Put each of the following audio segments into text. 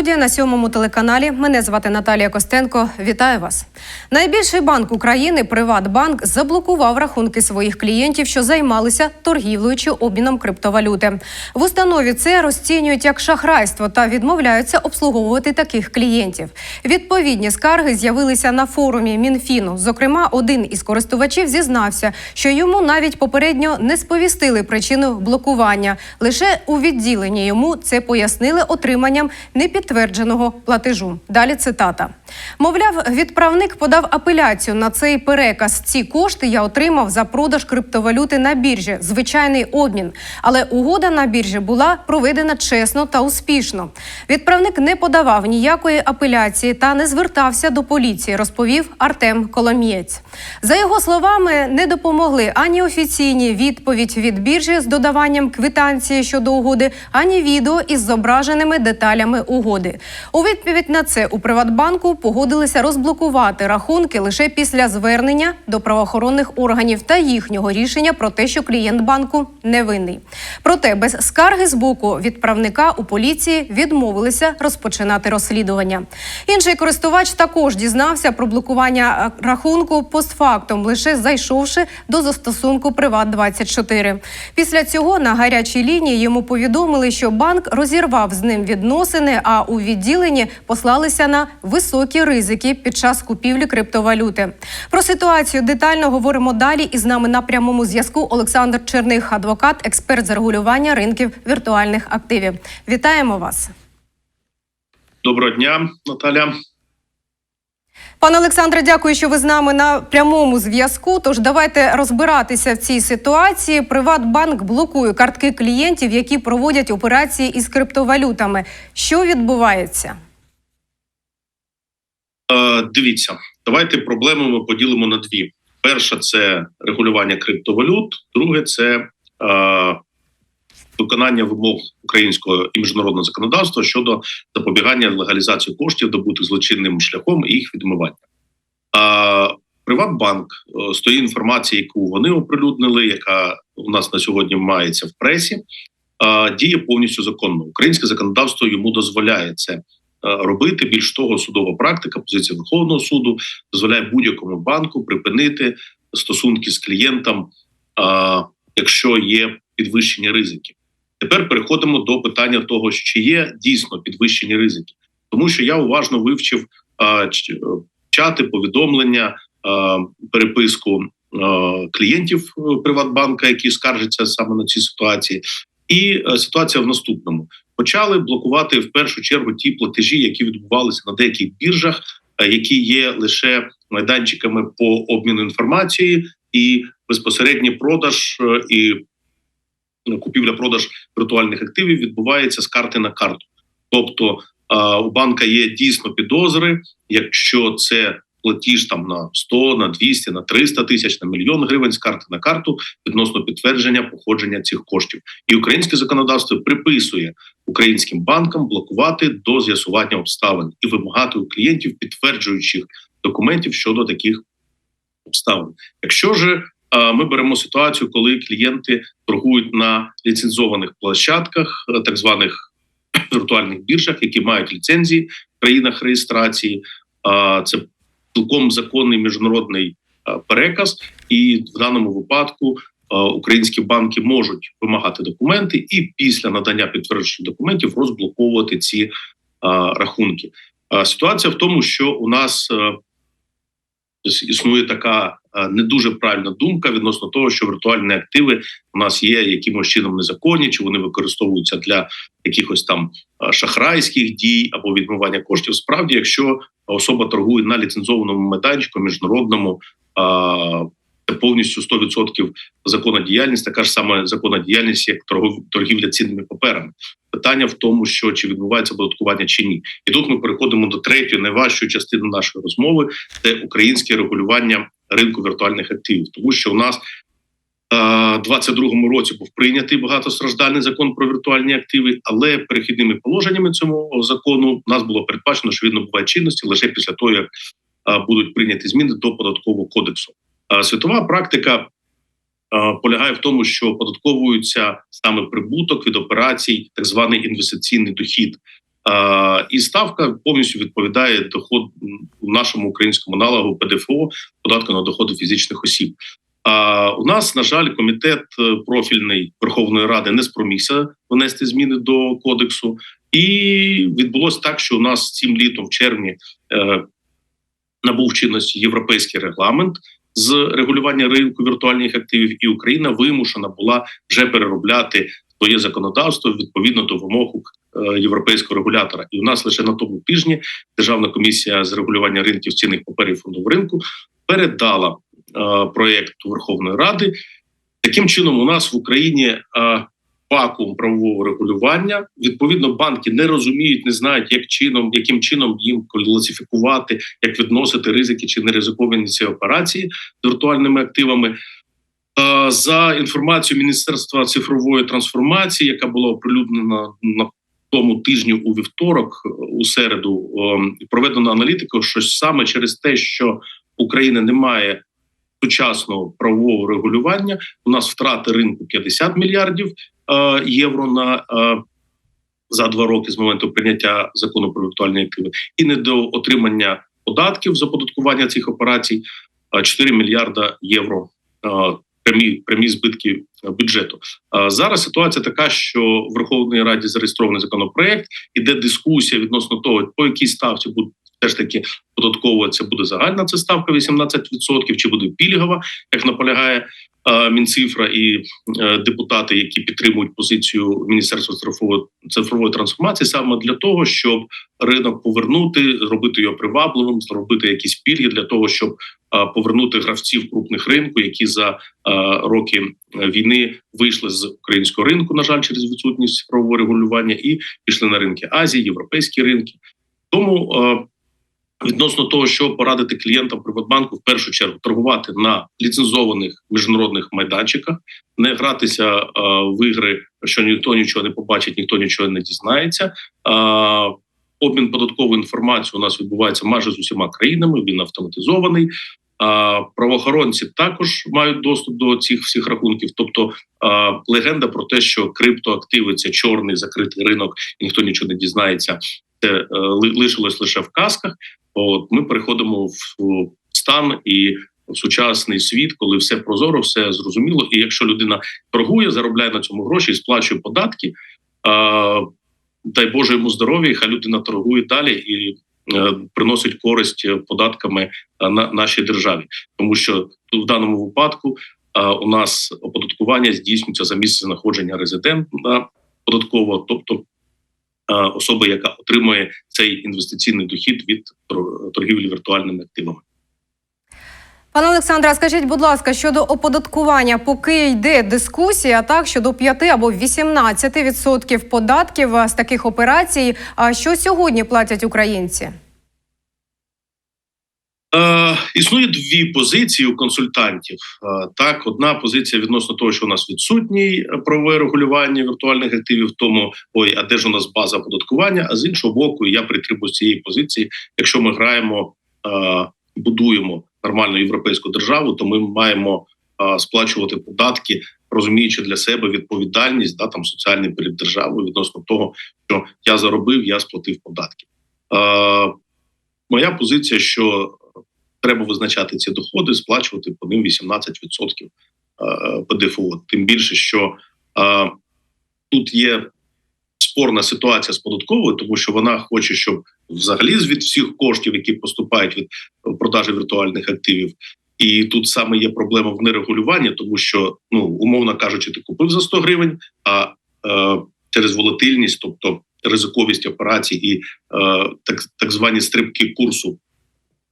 Студія на сьомому телеканалі. Мене звати Наталія Костенко. Вітаю вас. Найбільший банк України Приватбанк заблокував рахунки своїх клієнтів, що займалися торгівлею чи обміном криптовалюти. В установі це розцінюють як шахрайство та відмовляються обслуговувати таких клієнтів. Відповідні скарги з'явилися на форумі Мінфіну. Зокрема, один із користувачів зізнався, що йому навіть попередньо не сповістили причину блокування. Лише у відділенні йому це пояснили отриманням непідтвердженого платежу. Далі цитата. Мовляв, відправник подав апеляцію на цей переказ. Ці кошти я отримав за продаж криптовалюти на біржі, звичайний обмін. Але угода на біржі була проведена чесно та успішно. Відправник не подавав ніякої апеляції та не звертався до поліції, розповів Артем Коломієць. За його словами, не допомогли ані офіційні відповідь від біржі з додаванням квитанції щодо угоди, ані відео із зображеними деталями угоди. У відповідь на це у Приватбанку погодилися розблокувати рахунки лише після звернення до правоохоронних органів та їхнього рішення про те, що клієнт банку невинний. Проте без скарги з боку відправника у поліції відмовилися розпочинати розслідування. Інший користувач також дізнався про блокування е, рахунку постфактум, лише зайшовши до застосунку Приват 24 Після цього на гарячій лінії йому повідомили, що банк розірвав з ним відносини, а у відділенні послалися на високі ризики під час купівлі криптовалюти. Про ситуацію детально говоримо далі. І з нами на прямому зв'язку Олександр Черних, адвокат, експерт з регулювання ринків віртуальних активів. Вітаємо вас. Доброго дня, Наталя. Пане Олександре, дякую, що ви з нами на прямому зв'язку. Тож давайте розбиратися в цій ситуації. Приватбанк блокує картки клієнтів, які проводять операції із криптовалютами. Що відбувається? Е, дивіться, давайте проблеми ми поділимо на дві: перша це регулювання криптовалют, друге це е, виконання вимог українського і міжнародного законодавства щодо запобігання легалізації коштів, добутих злочинним шляхом і їх відмивання. А Приватбанк е, з тої інформації, яку вони оприлюднили, яка у нас на сьогодні мається в пресі, е, діє повністю законно. Українське законодавство йому дозволяє це е, робити. Більш того, судова практика, позиція Верховного суду дозволяє будь-якому банку припинити стосунки з клієнтом, е, якщо є підвищені ризики. Тепер переходимо до питання того, чи є дійсно підвищені ризики, тому що я уважно вивчив е, е, чати, повідомлення, е, переписку е, клієнтів е, Приватбанка, які скаржаться саме на ці ситуації. І е, ситуація в наступному: почали блокувати в першу чергу ті платежі, які відбувалися на деяких біржах, е, які є лише майданчиками по обміну інформацією, і безпосередній продаж е, і е, купівля-продаж віртуальних активів відбувається з карти на карту. Тобто е, у банка є дійсно підозри, якщо це платіж там на 100, на 200, на 300 тисяч, на мільйон гривень з карти на карту відносно підтвердження походження цих коштів. І українське законодавство приписує українським банкам блокувати до з'ясування обставин і вимагати у клієнтів підтверджуючих документів щодо таких обставин. Якщо ж ми беремо ситуацію, коли клієнти торгують на ліцензованих площадках, е, так званих віртуальних біржах, які мають ліцензії в країнах реєстрації, це цілком законний міжнародний е, переказ, і в даному випадку е, українські банки можуть вимагати документи і після надання підтверджених документів розблоковувати ці е, рахунки. Ситуація в тому, що у нас існує така е, не дуже правильна думка відносно того, що віртуальні активи у нас є якимось чином незаконні, чи вони використовуються для якихось там е, шахрайських дій або відмивання коштів. Справді, якщо особа торгує на ліцензованому майданчику міжнародному. Це повністю 100% законна діяльність, така ж сама законна діяльність, як торгівля цінними паперами. Питання в тому, що чи відбувається податкування чи ні, і тут ми переходимо до третьої найважчої частини нашої розмови, це українське регулювання ринку віртуальних активів, тому що у нас е, 22-му році був прийнятий багатостраждальний закон про віртуальні активи, але перехідними положеннями цього закону нас було передбачено, що він набуває чинності лише після того, як е, будуть прийняті зміни до податкового кодексу. Світова практика полягає в тому, що податковується саме прибуток від операцій, так званий інвестиційний дохід. І ставка повністю відповідає доход нашому українському налогу ПДФО податку на доходи фізичних осіб. А у нас, на жаль, комітет е, профільний Верховної Ради не спромігся внести зміни до кодексу, і відбулося так, що у нас цим літом, в червні, е, набув чинності європейський регламент з регулювання ринку віртуальних активів, і Україна вимушена була вже переробляти своє законодавство відповідно до вимог е, європейського регулятора. І у нас лише на тому тижні Державна комісія з регулювання ринків цінних паперів фондового ринку передала е, проєкт Верховної Ради. Таким чином, у нас в Україні е, вакуум правового регулювання. Відповідно, банки не розуміють, не знають, як чином, яким чином їм класифікувати, як відносити ризики чи неризиковані ці операції з віртуальними активами. За інформацією Міністерства цифрової трансформації, яка була оприлюднена на тому тижні у вівторок, у середу, проведено аналітику, що саме через те, що Україна не має сучасного правового регулювання, у нас втрати ринку 50 мільярдів євро на е, за два роки з моменту прийняття закону про віртуальні активи, і недоотримання податків з оподаткування цих операцій е, 4 мільярда євро. е, Прямі прямі збитки е, бюджету Е, зараз. Ситуація така, що в Верховній Раді зареєстрований законопроект, іде дискусія відносно того, по якій ставці все ж таки податковуватися буде загальна це ставка 18%, чи буде пільгова, як наполягає е, Мінцифра і е, депутати, які підтримують позицію Міністерства цифрової цифрової трансформації, саме для того, щоб ринок повернути, зробити його привабливим, зробити якісь пільги для того, щоб е, повернути гравців крупних ринку, які за роки війни вийшли з українського ринку, на жаль, через відсутність цифрового регулювання, і пішли на ринки Азії, європейські ринки. Тому відносно того, що порадити клієнтам Приватбанку, в першу чергу торгувати на ліцензованих міжнародних майданчиках, не гратися е, в ігри, що ніхто нічого не побачить, ніхто нічого не дізнається. Е, обмін податковою інформацією у нас відбувається майже з усіма країнами. Він автоматизований. А правоохоронці також мають доступ до цих всіх рахунків. Тобто легенда про те, що криптоактиви це чорний закритий ринок, і ніхто нічого не дізнається. Це е, лишилось лише в казках. От ми переходимо в стан і в сучасний світ, коли все прозоро, все зрозуміло. І якщо людина торгує, заробляє на цьому гроші сплачує податки. Дай Боже йому здоров'я, хай людина торгує далі і е, приносить користь податками е, на нашій державі, тому що в даному випадку у нас оподаткування здійснюється за місце знаходження резидента податково, тобто е, особа, яка отримує цей інвестиційний дохід від тор- торгівлі віртуальними активами. Пане Олександре, скажіть, будь ласка, щодо оподаткування, поки йде дискусія, так щодо 5 або 18% податків з таких операцій, а що сьогодні платять українці? Е, існує дві позиції у консультантів. Е, так, одна позиція відносно того, що у нас відсутній правове регулювання віртуальних активів, тому ой, а де ж у нас база оподаткування? А з іншого боку, я притримуюсь цієї позиції. Якщо ми граємо, е, будуємо нормальну європейську державу, то ми маємо е, сплачувати податки, розуміючи для себе відповідальність, да там соціальний перед державою відносно того, що я заробив, я сплатив податки. Е, моя позиція, що треба визначати ці доходи, сплачувати по ним 18% е, ПДФО. Тим більше, що е, тут є спорна ситуація з податковою, тому що вона хоче, щоб взагалі від всіх коштів, які поступають від продажі віртуальних активів. І тут саме є проблема в нерегулюванні, тому що ну умовно кажучи, ти купив за 100 гривень, а е, через волатильність, тобто ризиковість операцій і е, так, так звані стрибки курсу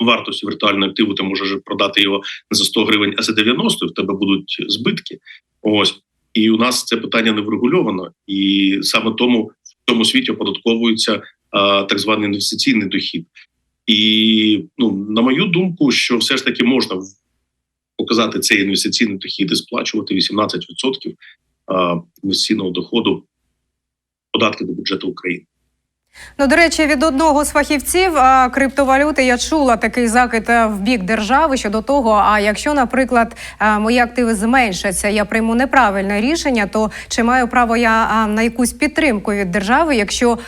вартості віртуального активу, ти можеш продати його не за 100 гривень, а за 90, і в тебе будуть збитки. Ось і у нас це питання не врегульовано, і саме тому в цьому світі оподатковується а, так званий інвестиційний дохід. І ну на мою думку, що все ж таки можна показати цей інвестиційний дохід і сплачувати 18% інвестиційного доходу податки до бюджету України. Ну, до речі, від одного з фахівців криптовалюти я чула такий закид е, в бік держави щодо того. А якщо, наприклад, е, мої активи зменшаться, я прийму неправильне рішення, то чи маю право я на якусь підтримку від держави? Якщо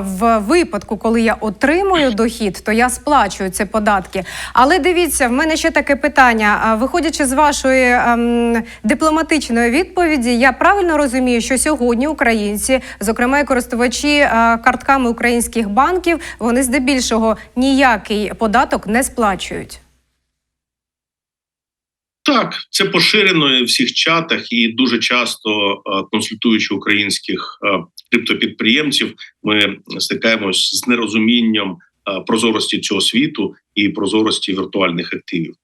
в випадку, коли я отримую дохід, то я сплачую ці податки. Але дивіться, в мене ще таке питання. Виходячи з вашої ем, дипломатичної відповіді, я правильно розумію, що сьогодні українці, зокрема і користувачі е, картками українських банків, вони здебільшого ніякий податок не сплачують. Так, це поширено в всіх чатах, і дуже часто е, консультуючи українських е, криптопідприємців, ми стикаємось з нерозумінням е, прозорості цього світу і прозорості віртуальних активів.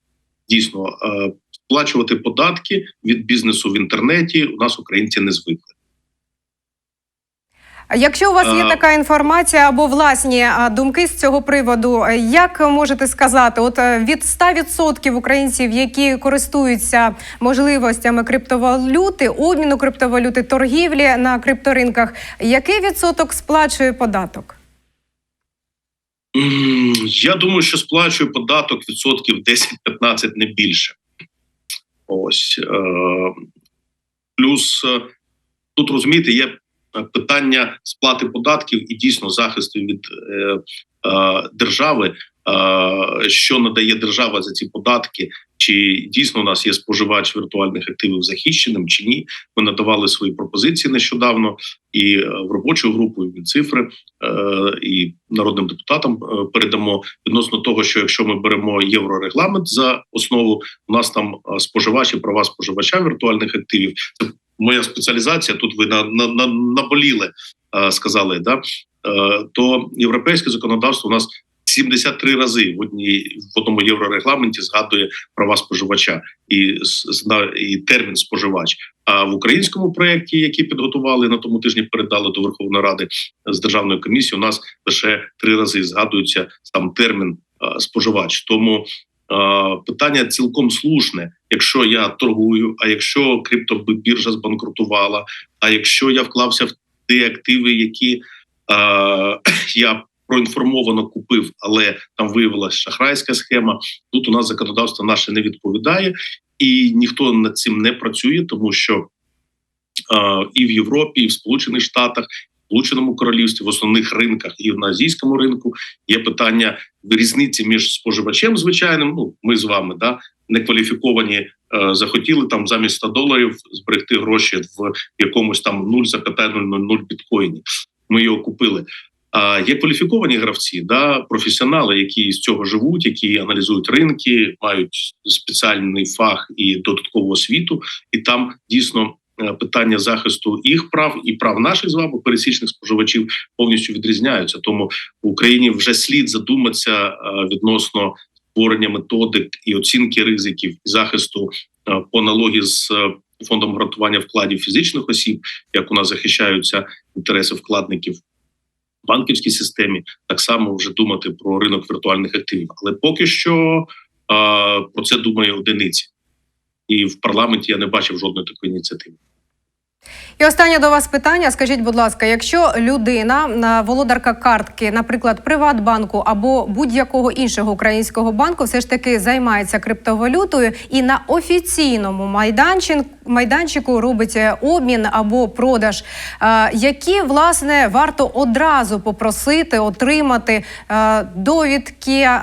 Дійсно, сплачувати податки від бізнесу в інтернеті у нас українці не звикли. Якщо у вас є така інформація або власні думки з цього приводу, е, як можете сказати, от е, від 100% українців, які користуються можливостями криптовалюти, обміну криптовалюти, торгівлі на крипторинках, який відсоток сплачує податок? Я думаю, що сплачую податок відсотків 10-15, не більше. Ось е, плюс е, тут розумієте, є е, питання сплати податків і дійсно захисту від е, е, держави. Е, що надає держава за ці податки? Чи дійсно у нас є споживач віртуальних активів захищеним чи ні? Ми надавали свої пропозиції нещодавно і е, в робочу групу, і в цифри е, і народним депутатам е, передамо відносно того, що якщо ми беремо єврорегламент за основу, у нас там е, споживачі права споживача віртуальних активів. Це моя спеціалізація. Тут ви на, на, на наболіли, е, сказали, да Е, то європейське законодавство у нас 73 рази в одній в одному єврорегламенті згадує права споживача і і термін споживач. А в українському проєкті, який підготували на тому тижні, передали до Верховної Ради з державної комісії, у нас лише три рази згадується там термін е, споживач. Тому питання цілком слушне. Якщо я торгую, а якщо криптобіржа збанкрутувала, а якщо я вклався в ті активи, які е, я проінформовано купив, але там виявилася шахрайська схема. Тут у нас законодавство наше не відповідає, і ніхто над цим не працює, тому що е, і в Європі, і в Сполучених Штатах, Сполученому Королівстві, в основних ринках і на азійському ринку є питання різниці між споживачем звичайним. Ну ми з вами да некваліфіковані. е, Захотіли там замість 100 доларів зберегти гроші в якомусь там 0,000 біткоїні. Ми його купили. А є кваліфіковані гравці, да професіонали, які з цього живуть, які аналізують ринки, мають спеціальний фах і додаткову освіту, і там дійсно питання захисту їх прав і прав наших з вами пересічних споживачів повністю відрізняються. Тому в Україні вже слід задуматися е, відносно створення методик і оцінки ризиків і захисту е, по аналогії з е, фондом гарантування вкладів фізичних осіб, як у нас захищаються інтереси вкладників в банківській системі, так само вже думати про ринок віртуальних активів. Але поки що а, про це думає одиниці, і в парламенті я не бачив жодної такої ініціативи. І останнє до вас питання. Скажіть, будь ласка, якщо людина володарка картки, наприклад, Приватбанку або будь-якого іншого українського банку, все ж таки займається криптовалютою і на офіційному майданчику, майданчику робить обмін або продаж, е, які власне варто одразу попросити отримати е, довідки, е,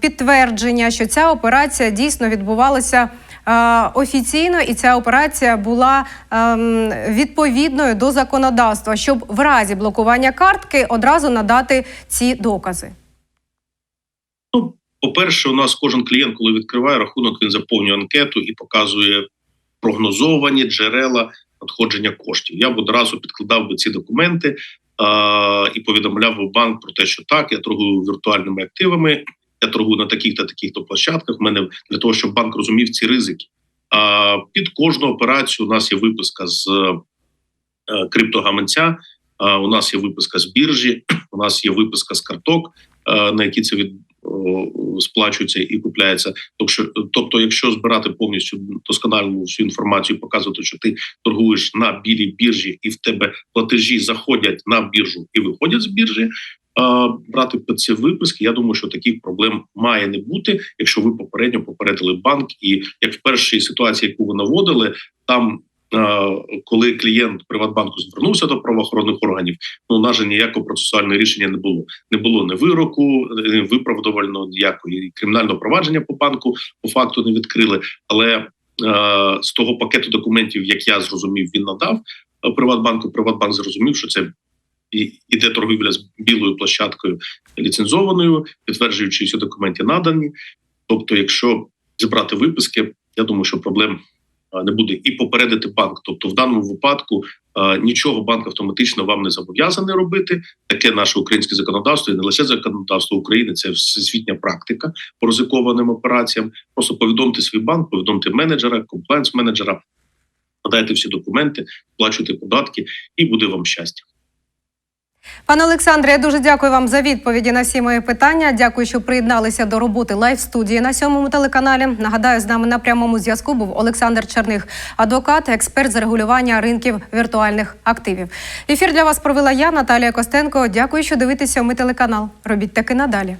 підтвердження, що ця операція дійсно відбувалася. Офіційно, і ця операція була ем, відповідною до законодавства, щоб в разі блокування картки одразу надати ці докази. Ну, по-перше, у нас кожен клієнт, коли відкриває рахунок, він заповнює анкету і показує прогнозовані джерела надходження коштів. Я б одразу підкладав би ці документи і повідомляв би банк про те, що так, я торгую віртуальними активами, я торгую на таких та таких то площадках. У мене для того, щоб банк розумів ці ризики. А під кожну операцію у нас є виписка з е, криптогаманця. У нас є виписка з біржі, у нас є виписка з карток, е, на які це від, сплачується і купляється. Тобто, тобто, якщо збирати повністю доскональну всю інформацію, показувати, що ти торгуєш на білій біржі, і в тебе платежі заходять на біржу і виходять з біржі. Брати під ці виписки, я думаю, що таких проблем має не бути, якщо ви попередньо попередили банк, і як в першій ситуації, яку ви наводили, там коли клієнт Приватбанку звернувся до правоохоронних органів, ну нас же ніякого процесуального рішення не було. Не було ні вироку, ні виправдувального ніякої кримінального провадження по банку по факту не відкрили. Але е, з того пакету документів, як я зрозумів, він надав Приватбанку. Приватбанк зрозумів, що це іде торгівля з білою площадкою ліцензованою, підтверджуючи, що документи надані. Тобто, якщо зібрати виписки, я думаю, що проблем не буде і попередити банк. Тобто, в даному випадку нічого банк автоматично вам не зобов'язаний робити. Таке наше українське законодавство, і не лише законодавство України, це всесвітня практика по ризикованим операціям. Просто повідомте свій банк, повідомте менеджера, комплайнс менеджера, надайте всі документи, сплачуйте податки, і буде вам щастя. Пане Олександре, я дуже дякую вам за відповіді на всі мої питання. Дякую, що приєдналися до роботи лайв студії на сьомому телеканалі. Нагадаю, з нами на прямому зв'язку був Олександр Черних, адвокат, експерт з регулювання ринків віртуальних активів. Ефір для вас провела я, Наталія Костенко. Дякую, що дивитеся. Ми телеканал. Робіть таки надалі.